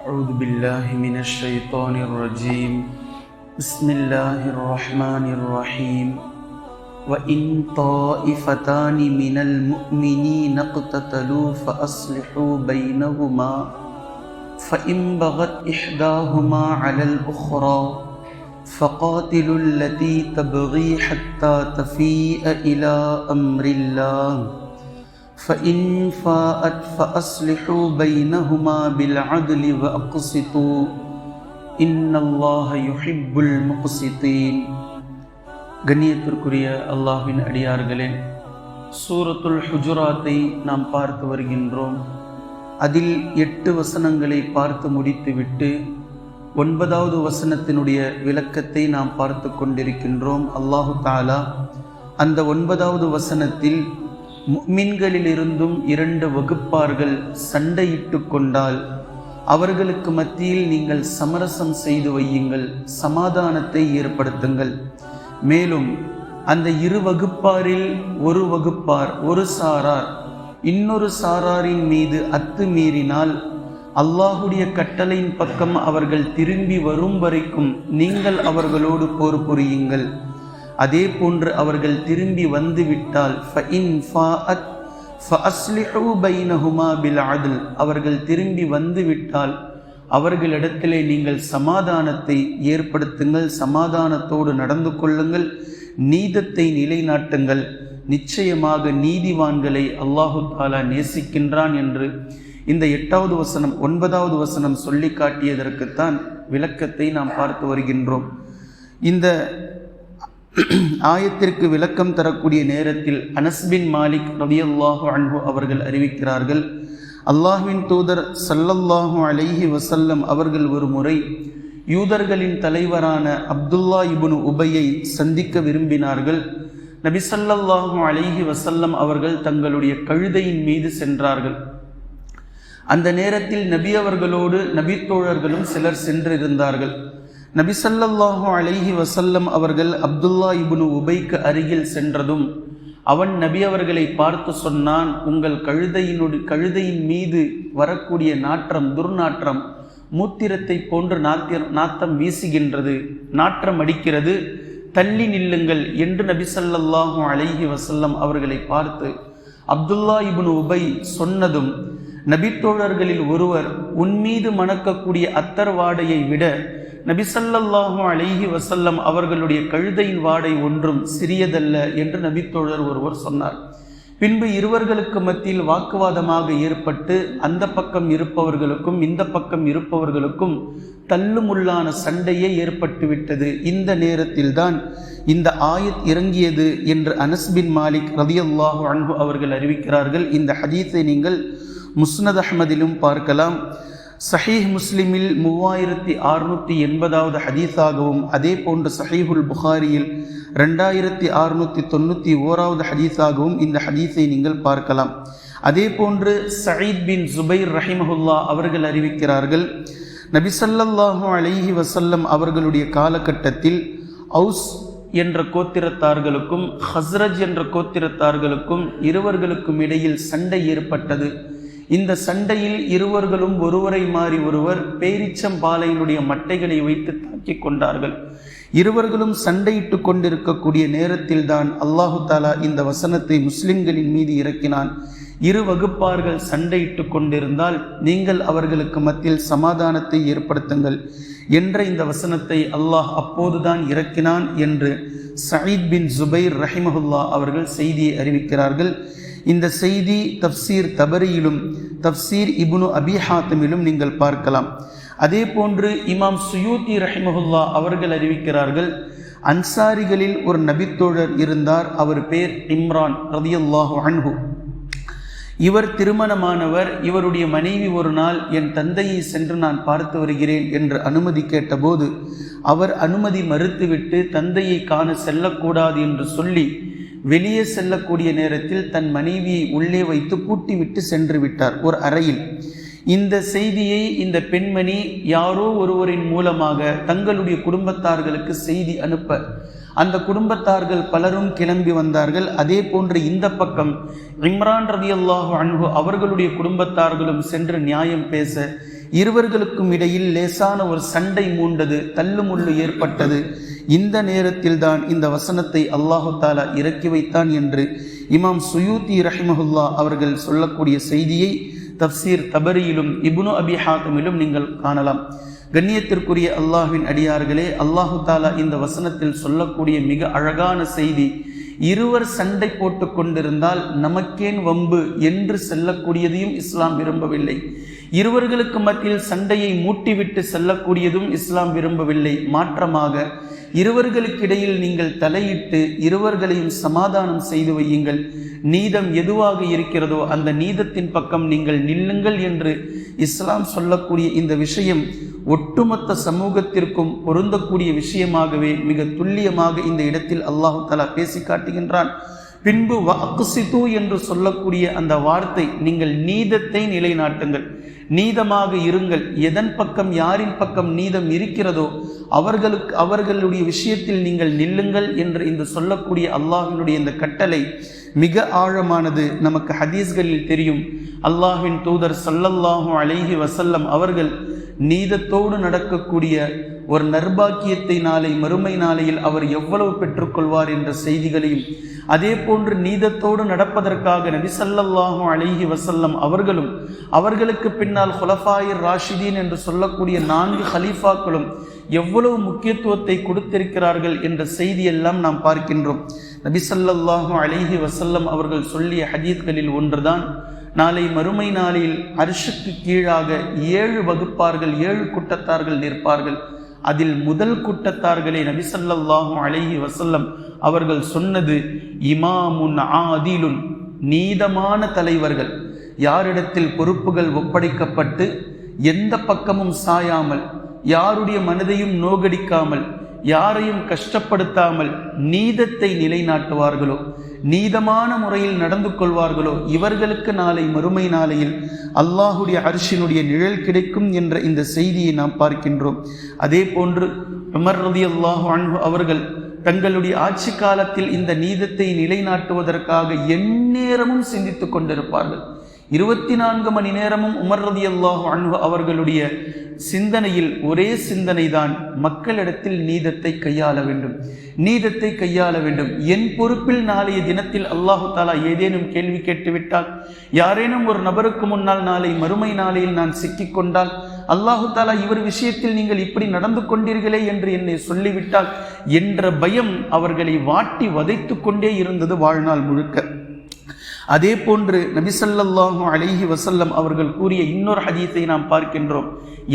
أعوذ بالله من الشيطان الرجيم. بسم الله الرحمن الرحيم. وإن طائفتان من المؤمنين اقتتلوا فأصلحوا بينهما فإن بغت إحداهما على الأخرى فقاتلوا التي تبغي حتى تفيء إلى أمر الله. فإن فاءت فأصلحوا بينهما بالعدل وأقسطوا إن الله يحب المقسطين கண்ணியத்திற்குரிய அல்லாஹ்வின் அடியார்களே சூரத்துல் ஹுஜுராத்தை நாம் பார்த்து வருகின்றோம் அதில் எட்டு வசனங்களை பார்த்து முடித்துவிட்டு ஒன்பதாவது வசனத்தினுடைய விளக்கத்தை நாம் பார்த்து கொண்டிருக்கின்றோம் அல்லாஹு தாலா அந்த ஒன்பதாவது வசனத்தில் முக்மின்களிலிருந்தும் இரண்டு வகுப்பார்கள் சண்டையிட்டு கொண்டால் அவர்களுக்கு மத்தியில் நீங்கள் சமரசம் செய்து வையுங்கள் சமாதானத்தை ஏற்படுத்துங்கள். மேலும் அந்த இரு வகுப்பாரில் ஒரு வகுப்பார் ஒரு சாரார். இன்னொரு சாராரின் மீது அத்து மீறினால் அல்லாஹுடைய கட்டளையின் பக்கம் அவர்கள் திரும்பி வரும் வரைக்கும் நீங்கள் அவர்களோடு போர் புரியுங்கள். அதே போன்று அவர்கள் திரும்பி வந்து விட்டால் அவர்கள் திரும்பி வந்து விட்டால் அவர்களிடத்திலே நீங்கள் சமாதானத்தை ஏற்படுத்துங்கள் சமாதானத்தோடு நடந்து கொள்ளுங்கள் நீதத்தை நிலைநாட்டுங்கள். நிச்சயமாக நீதிவான்களை அல்லாஹு தாலா நேசிக்கின்றான் என்று இந்த எட்டாவது வசனம் ஒன்பதாவது வசனம் சொல்லி காட்டியதற்குத்தான் விளக்கத்தை நாம் பார்த்து வருகின்றோம். இந்த ஆயத்திற்கு விளக்கம் தரக்கூடிய நேரத்தில் அனஸ்பின் மாலிக் ரதியல்லாஹு அன்பு அவர்கள் அறிவிக்கிறார்கள் அல்லாஹுவின் தூதர் சல்லல்லாஹு அலைஹி வசல்லம் அவர்கள் ஒரு முறை யூதர்களின் தலைவரான அப்துல்லா இபுனு உபையை சந்திக்க விரும்பினார்கள். நபி சல்லல்லாஹு அலைஹி வசல்லம் அவர்கள் தங்களுடைய கழுதையின் மீது சென்றார்கள். அந்த நேரத்தில் நபி அவர்களோடு நபித்தோழர்களும் சிலர் சென்றிருந்தார்கள். நபி சல்லல்லாஹு அலைஹி வசல்லம் அவர்கள் அப்துல்லா இபுனு உபைக்கு அருகில் சென்றதும் அவன் நபி அவர்களை பார்த்து சொன்னான் உங்கள் கழுதையினுடைய கழுதையின் மீது வரக்கூடிய நாற்றம் துர்நாற்றம் மூத்திரத்தை போன்று நாத்திர நாத்தம் வீசுகின்றது நாற்றம் அடிக்கிறது. தள்ளி நில்லுங்கள் என்று நபி சல்லல்லாஹு அலைஹி வசல்லம் அவர்களை பார்த்து அப்துல்லா இபுனு உபை சொன்னதும் நபித்தோழர்களில் ஒருவர் உன்மீது மணக்கக்கூடிய அத்தர் வாடையை விட நபிசல்லாஹு அலிஹி வசல்லம் அவர்களுடைய கழுதையின் வாடை ஒன்றும் சிறியதல்ல என்று நபித்தோழர் ஒருவர் சொன்னார். பின்பு இருவர்களுக்கு மத்தியில் வாக்குவாதமாக ஏற்பட்டு அந்த பக்கம் இருப்பவர்களுக்கும் இந்த பக்கம் இருப்பவர்களுக்கும் தள்ளுமுள்ளான சண்டையே ஏற்பட்டுவிட்டது. இந்த நேரத்தில்தான் இந்த ஆயத் இறங்கியது என்று அனஸ்பின் மாலிக் ரதியல்லாஹு அன்பு அவர்கள் அறிவிக்கிறார்கள். இந்த ஹதீஸை நீங்கள் முஸ்னத் அஹமதிலும் பார்க்கலாம். சஹீஹ் முஸ்லிமில் மூவாயிரத்தி அறுநூற்றி எண்பதாவது ஹதீஸாகவும் அதே போன்று சஹீஹுல் புகாரியில் ரெண்டாயிரத்தி அறுநூற்றி தொண்ணூற்றி ஓராவது ஹதீஸாகவும் இந்த ஹதீஸை நீங்கள் பார்க்கலாம். அதே போன்று சயீத் பின் ஜுபைர் ரஹிமஹுல்லா அவர்கள் அறிவிக்கிறார்கள் நபிசல்லாஹு அலைஹி வசல்லம் அவர்களுடைய காலகட்டத்தில் அவுஸ் என்ற கோத்திரத்தார்களுக்கும் ஹஸ்ரஜ் என்ற கோத்திரத்தார்களுக்கும் இருவர்களுக்கும் இடையில் சண்டை ஏற்பட்டது. இந்த சண்டையில் இருவர்களும் ஒருவரை மாறி ஒருவர் பேரிச்சம்பாலையினுடைய மட்டைகளை வைத்து தாக்கிக் கொண்டார்கள். இருவர்களும் சண்டையிட்டு கொண்டிருக்கக்கூடிய நேரத்தில் தான் அல்லாஹு தாலா இந்த வசனத்தை முஸ்லிம்களின் மீது இறக்கினான். இரு வகுப்பார்கள் சண்டையிட்டு கொண்டிருந்தால் நீங்கள் அவர்களுக்கு மத்தியில் சமாதானத்தை ஏற்படுத்துங்கள் என்ற இந்த வசனத்தை அல்லாஹ் அப்போதுதான் இறக்கினான் என்று சயீத் பின் ஜுபைர் ரஹிமஹுல்லா அவர்கள் செய்தியை அறிவிக்கிறார்கள். இந்த செய்தி தப்சீர் தபரியிலும் தப்சீர் இபுனு அபிஹாத்தமிலும் நீங்கள் பார்க்கலாம். அதே போன்று இமாம் சுயூத்தி ரஹிமஹுல்லா அவர்கள் அறிவிக்கிறார்கள் அன்சாரிகளில் ஒரு நபித்தோழர் இருந்தார் அவர் பேர் இம்ரான் ரதியுல்லாஹு அன்ஹு. இவர் திருமணமானவர் இவருடைய மனைவி ஒரு நாள் என் தந்தையை சென்று நான் பார்த்து வருகிறேன் என்று அனுமதி கேட்டபோது அவர் அனுமதி மறுத்துவிட்டு தந்தையை காண செல்லக்கூடாது என்று சொல்லி வெளியே செல்லக்கூடிய நேரத்தில் தன் மனைவியை உள்ளே வைத்து பூட்டிவிட்டு சென்று விட்டார் ஒரு அறையில். இந்த செய்தியை இந்த பெண்மணி யாரோ ஒருவரின் மூலமாக தங்களுடைய குடும்பத்தார்களுக்கு செய்தி அனுப்ப. அந்த குடும்பத்தார்கள் பலரும் கிளம்பி வந்தார்கள். அதே போன்று இந்த பக்கம் இம்ரான் ரதி அல்லாஹு அன்பு அவர்களுடைய குடும்பத்தார்களும் சென்று நியாயம் பேச இருவர்களுக்கும் இடையில் லேசான ஒரு சண்டை மூண்டது தள்ளுமுள்ளு ஏற்பட்டது. இந்த நேரத்தில் தான் இந்த வசனத்தை அல்லாஹு தாலா இறக்கி வைத்தான் என்று இமாம் சுயூத்தி ரஹிமஹுல்லா அவர்கள் சொல்லக்கூடிய செய்தியை தப்சீர் தபரியிலும் இபுனு அபி ஹாத்தமிலும் நீங்கள் காணலாம். கண்ணியத்திற்குரிய அல்லாஹ்வின் அடியார்களே அல்லாஹு தாலா இந்த வசனத்தில் சொல்லக்கூடிய மிக அழகான செய்தி இருவர் சண்டை போட்டு கொண்டிருந்தால் நமக்கேன் வம்பு என்று செல்லக்கூடியதையும் இஸ்லாம் விரும்பவில்லை. இருவர்களுக்கு மத்தியில் சண்டையை மூட்டிவிட்டு செல்லக்கூடியதும் இஸ்லாம் விரும்பவில்லை. மாற்றமாக இருவர்களுக்கிடையில் நீங்கள் தலையிட்டு இருவர்களையும் சமாதானம் செய்து வையுங்கள். நீதம் எதுவாக இருக்கிறதோ அந்த நீதத்தின் பக்கம் நீங்கள் நில்லுங்கள் என்று இஸ்லாம் சொல்லக்கூடிய இந்த விஷயம் ஒட்டுமொத்த சமூகத்திற்கும் பொருந்தக்கூடிய விஷயமாகவே மிக துல்லியமாக இந்த இடத்தில் அல்லாஹு தலா பேசி காட்டுகின்றான். பின்பு வாக்குசித்து என்று சொல்லக்கூடிய அந்த வார்த்தை நீங்கள் நீதத்தை நிலைநாட்டுங்கள். நீதமாக இருங்கள். எதன் பக்கம் யாரின் பக்கம் நீதம் இருக்கிறதோ அவர்களுக்கு அவர்களுடைய விஷயத்தில் நீங்கள் நில்லுங்கள் என்று இந்த சொல்லக்கூடிய அல்லாஹினுடைய இந்த கட்டளை மிக ஆழமானது. நமக்கு ஹதீஸ்களில் தெரியும். அல்லாஹின் தூதர் சல்லல்லாஹு அலைஹி வசல்லம் அவர்கள் நீதத்தோடு நடக்கக்கூடிய ஒரு நர்பாக்கியத்தை நாளை மறுமை நாளையில் அவர் எவ்வளவு பெற்றுக்கொள்வார் என்ற செய்திகளையும் அதே போன்று நீதத்தோடு நடப்பதற்காக நபிசல்லாஹும் அழகி வசல்லம் அவர்களும் அவர்களுக்கு பின்னால் ஹுலஃபாயிர் ராஷிதீன் என்று சொல்லக்கூடிய நான்கு ஹலீஃபாக்களும் எவ்வளவு முக்கியத்துவத்தை கொடுத்திருக்கிறார்கள் என்ற செய்தியெல்லாம் நாம் பார்க்கின்றோம். நபிசல்லாஹும் அழகி வசல்லம் அவர்கள் சொல்லிய ஹதீத்களில் ஒன்றுதான் நாளை மறுமை நாளில் அரிசுக்கு கீழாக ஏழு வகுப்பார்கள் ஏழு கூட்டத்தார்கள் நிற்பார்கள். அதில் முதல் கூட்டத்தார்களை நபிசல்லாஹும் அழகி வசல்லம் அவர்கள் சொன்னது இமாமுன் ஆதிலுன் நீதமான தலைவர்கள். யாரிடத்தில் பொறுப்புகள் ஒப்படைக்கப்பட்டு எந்த பக்கமும் சாயாமல் யாருடைய மனதையும் நோகடிக்காமல் யாரையும் கஷ்டப்படுத்தாமல் நீதத்தை நிலைநாட்டுவார்களோ நீதமான முறையில் நடந்து கொள்வார்களோ? இவர்களுக்கு நாளை மறுமை நாளையில் அல்லாஹுடைய அரிசினுடைய நிழல் கிடைக்கும் என்ற இந்த செய்தியை நாம் பார்க்கின்றோம். அதே போன்று உமர் ரதி அல்லாஹு அன்பு அவர்கள் தங்களுடைய ஆட்சி காலத்தில் இந்த நீதத்தை நிலைநாட்டுவதற்காக எந்நேரமும் சிந்தித்துக் கொண்டிருப்பார்கள். இருபத்தி நான்கு மணி நேரமும் உமர் ரதி அல்லாஹு அன்பு அவர்களுடைய சிந்தனையில் ஒரே சிந்தனை தான் மக்களிடத்தில் நீதத்தை கையாள வேண்டும். நீதத்தை கையாள வேண்டும். என் பொறுப்பில் நாளைய தினத்தில் அல்லாஹு தாலா ஏதேனும் கேள்வி கேட்டுவிட்டால் யாரேனும் ஒரு நபருக்கு முன்னால் நாளை மறுமை நாளையில் நான் சிக்கிக்கொண்டால் அல்லாஹு தாலா இவர் விஷயத்தில் நீங்கள் இப்படி நடந்து கொண்டீர்களே என்று என்னை சொல்லிவிட்டால் என்ற பயம் அவர்களை வாட்டி வதைத்து கொண்டே இருந்தது வாழ்நாள் முழுக்க. அதே போன்று நபிசல்லாஹு அலிஹி வசல்லம் அவர்கள் கூறிய இன்னொரு ஹதீத்தை நாம் பார்க்கின்றோம்.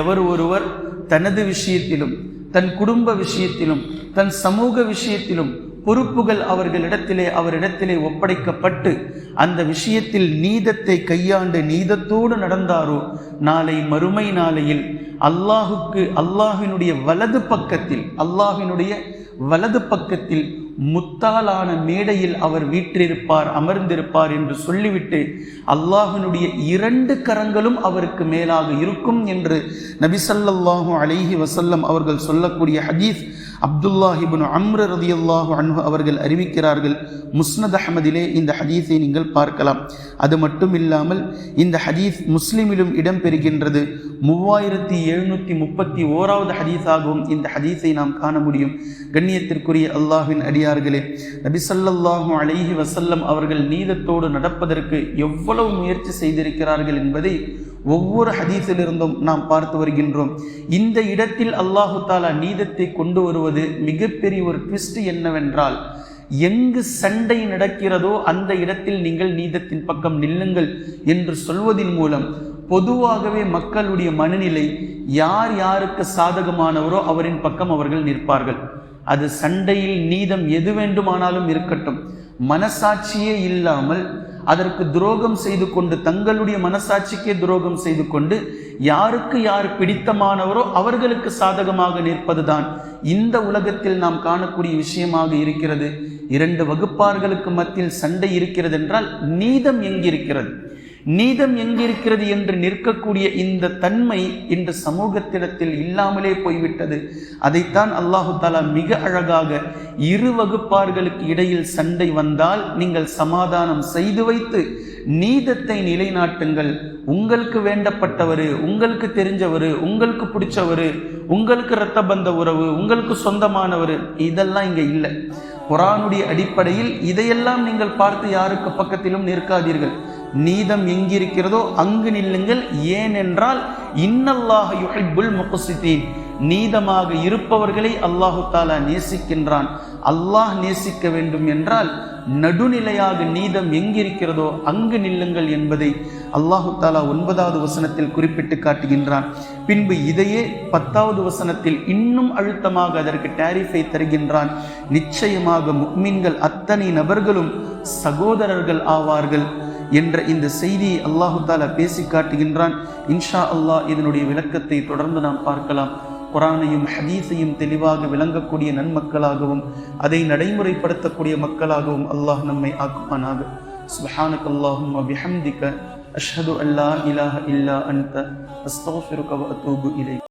எவர் ஒருவர் தனது விஷயத்திலும் தன் குடும்ப விஷயத்திலும் தன் சமூக விஷயத்திலும் பொறுப்புகள் அவர்களிடத்திலே அவரிடத்திலே ஒப்படைக்கப்பட்டு அந்த விஷயத்தில் நீதத்தை கையாண்டு நீதத்தோடு நடந்தாரோ நாளை மறுமை நாளையில் அல்லாஹுக்கு அல்லாஹினுடைய வலது பக்கத்தில் அல்லாஹினுடைய வலது பக்கத்தில் முத்தாலான மேடையில் அவர் வீற்றிருப்பார் அமர்ந்திருப்பார் என்று சொல்லிவிட்டு அல்லாஹனுடைய இரண்டு கரங்களும் அவருக்கு மேலாக இருக்கும் என்று நபிசல்லாஹூ அலிஹி வசல்லம் அவர்கள் சொல்லக்கூடிய ஹதீஸ் அப்துல்லாஹிபின் அம்ர ரதியல்லாஹு அன்ஹு அவர்கள் அறிவிக்கிறார்கள் முஸ்னத் அஹமதிலே இந்த ஹதீஸை நீங்கள் பார்க்கலாம். அது மட்டும் இல்லாமல் இந்த ஹதீஸ் முஸ்லிமிலும் இடம்பெறுகின்றது. மூவாயிரத்தி எழுநூற்றி முப்பத்தி ஓராவது ஹதீஸாகவும் இந்த ஹதீஸை நாம் காண முடியும். கண்ணியத்திற்குரிய அல்லாஹின் அடியார்களே நபிசல்லாஹு அலைஹி வசல்லம் அவர்கள் நீதத்தோடு நடப்பதற்கு எவ்வளவு முயற்சி செய்திருக்கிறார்கள் என்பதை ஒவ்வொரு ஹதீஸிலிருந்தும் நாம் பார்த்து வருகின்றோம். இந்த இடத்தில் அல்லாஹு தாலா நீதத்தை கொண்டு வருவது மிகப்பெரிய ஒரு ட்விஸ்ட் என்னவென்றால் எங்கு சண்டை நடக்கிறதோ அந்த இடத்தில் நீங்கள் நீதத்தின் பக்கம் நில்லுங்கள் என்று சொல்வதன் மூலம் பொதுவாகவே மக்களுடைய மனநிலை யார் யாருக்கு சாதகமானவரோ அவரின் பக்கம் அவர்கள் நிற்பார்கள். அது சண்டையில் நீதம் எது வேண்டுமானாலும் இருக்கட்டும். மனசாட்சியே இல்லாமல் அதற்கு துரோகம் செய்து கொண்டு தங்களுடைய மனசாட்சிக்கே துரோகம் செய்து கொண்டு யாருக்கு யார் பிடித்தமானவரோ அவர்களுக்கு சாதகமாக நிற்பதுதான் இந்த உலகத்தில் நாம் காணக்கூடிய விஷயமாக இருக்கிறது. இரண்டு வகுப்பார்களுக்கு மத்தியில் சண்டை இருக்கிறது என்றால் நீதம் எங்கிருக்கிறது? நீதம் எங்கிருக்கிறது என்று நிற்கக்கூடிய இந்த தன்மை இந்த சமூகத்திடத்தில் இல்லாமலே போய்விட்டது. அதைத்தான் அல்லாஹு தாலா மிக அழகாக இரு வகுப்பார்களுக்கு இடையில் சண்டை வந்தால் நீங்கள் சமாதானம் செய்து வைத்து நீதத்தை நிலைநாட்டுங்கள். உங்களுக்கு வேண்டப்பட்டவர் உங்களுக்கு தெரிஞ்சவர் உங்களுக்கு பிடிச்சவர் உங்களுக்கு இரத்த பந்த உறவு உங்களுக்கு சொந்தமானவர் இதெல்லாம் இங்கே இல்லை. குரானுடைய அடிப்படையில் இதையெல்லாம் நீங்கள் பார்த்து யாருக்கு பக்கத்திலும் நிற்காதீர்கள். நீதம் எங்கிருக்கிறதோ அங்கு நில்லுங்கள். ஏனென்றால் இன்னல்லாஹ யுஹிப்புல் முகசித்தீன் நீதமாக இருப்பவர்களை அல்லாஹு தாலா நேசிக்கின்றான். அல்லாஹ் நேசிக்க வேண்டும் என்றால் நடுநிலையாக நீதம் எங்கிருக்கிறதோ அங்கு நில்லுங்கள் என்பதை அல்லாஹு தாலா ஒன்பதாவது வசனத்தில் குறிப்பிட்டு காட்டுகின்றான். பின்பு இதையே பத்தாவது வசனத்தில் இன்னும் அழுத்தமாக அதற்கு டேரிஃபை தருகின்றான். நிச்சயமாக முக்மீன்கள் அத்தனை நபர்களும் சகோதரர்கள் ஆவார்கள். என்ற இந்த செய்தியை அல்லாஹு தாலா பேசி காட்டுகின்றான். இன்ஷா அல்லாஹ் இதனுடைய விளக்கத்தை தொடர்ந்து நாம் பார்க்கலாம். குரானையும் ஹதீஸையும் தெளிவாக விளங்கக்கூடிய நன்மக்களாகவும் அதை நடைமுறைப்படுத்தக்கூடிய மக்களாகவும் அல்லாஹ் நம்மை ஆக்குவானாக. سبحانك اللهم وبحمدك அஷ்ஹது அல்லா لا இல்லா அன்த. அஸ்தஃபிருக வ அத்தூபு இலை